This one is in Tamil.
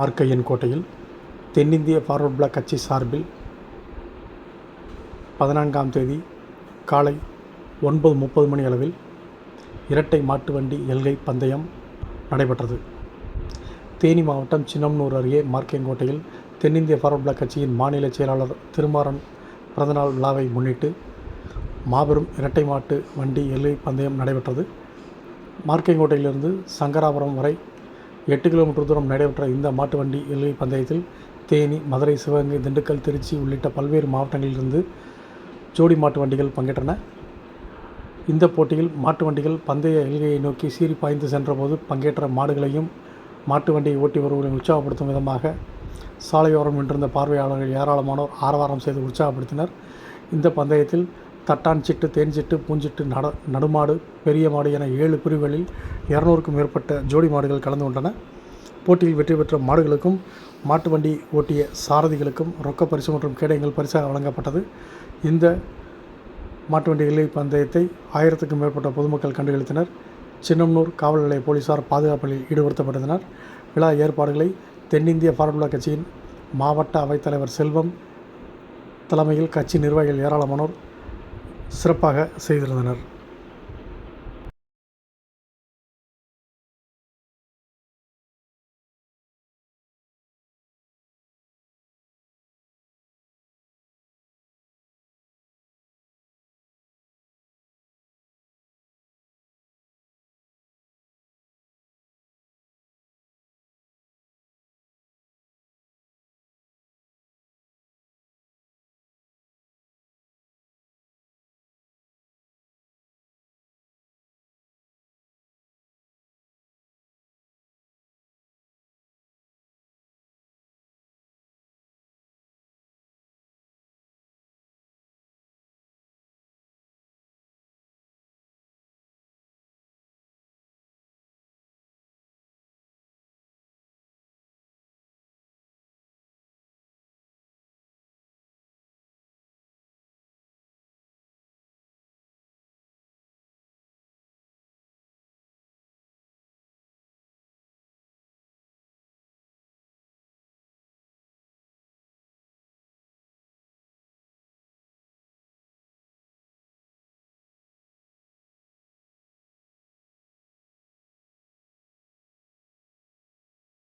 ஆர்கையன் கோட்டையில் தென்னிந்திய ஃபார்வர்ட் பிளாக் கட்சி சார்பில் பதினான்காம் தேதி காலை ஒன்பது முப்பது மணி அளவில் இரட்டை மாட்டு வண்டி எல்கை பந்தயம் நடைபெற்றது. தேனி மாவட்டம் சின்னம்னூர் அருகே மார்க்கெங்கோட்டையில் தென்னிந்திய ஃபார்வர்ட் பிளாக் கட்சியின் மாநில செயலாளர் திருமாறன் பிறந்தநாள் விழாவை முன்னிட்டு மாபெரும் இரட்டை மாட்டு வண்டி எல்கை பந்தயம் நடைபெற்றது. மார்க்கெங்கோட்டையிலிருந்து சங்கராபுரம் வரை எட்டு கிலோமீட்டர் தூரம் நடைபெற்ற இந்த மாட்டு வண்டி எல்லை பந்தயத்தில் தேனி மதுரை சிவகங்கை திண்டுக்கல் திருச்சி உள்ளிட்ட பல்வேறு மாவட்டங்களிலிருந்து ஜோடி மாட்டு வண்டிகள் பங்கேற்றன. இந்த போட்டியில் மாட்டு வண்டிகள் பந்தய எல்கையை நோக்கி சீறி பாய்ந்து சென்றபோது பங்கேற்ற மாடுகளையும் மாட்டு வண்டியை ஓட்டி வருவதையும் உற்சாகப்படுத்தும் விதமாக சாலையோரம் நின்றிருந்த பார்வையாளர்கள் ஏராளமானோர் ஆரவாரம் செய்து உற்சாகப்படுத்தினர். இந்த பந்தயத்தில் தட்டான் சிட்டு தேன் சிட்டு பூஞ்சிட்டு நட நடுமாடு பெரிய மாடு என ஏழு பிரிவுகளில் இரநூறுக்கும் மேற்பட்ட ஜோடி மாடுகள் கலந்து கொண்டன. போட்டியில் வெற்றி பெற்ற மாடுகளுக்கும் மாட்டு வண்டி ஓட்டிய சாரதிகளுக்கும் ரொக்க பரிசு மற்றும் கேடயங்கள் பரிசாக வழங்கப்பட்டது. இந்த மாட்டு வண்டி எல்லை பந்தயத்தை ஆயிரத்துக்கும் மேற்பட்ட பொதுமக்கள் கண்டுகளித்தனர். சின்னம்னூர் காவல் நிலைய போலீசார் பாதுகாப்பில் ஈடுபடுத்தப்பட்டனர். விழா ஏற்பாடுகளை தென்னிந்திய ஃபார்முலா கட்சியின் மாவட்ட அவைத்தலைவர் செல்வம் தலைமையில் கட்சி நிர்வாகிகள் ஏராளமானோர் சிறப்பாக செய்திருந்தனர்.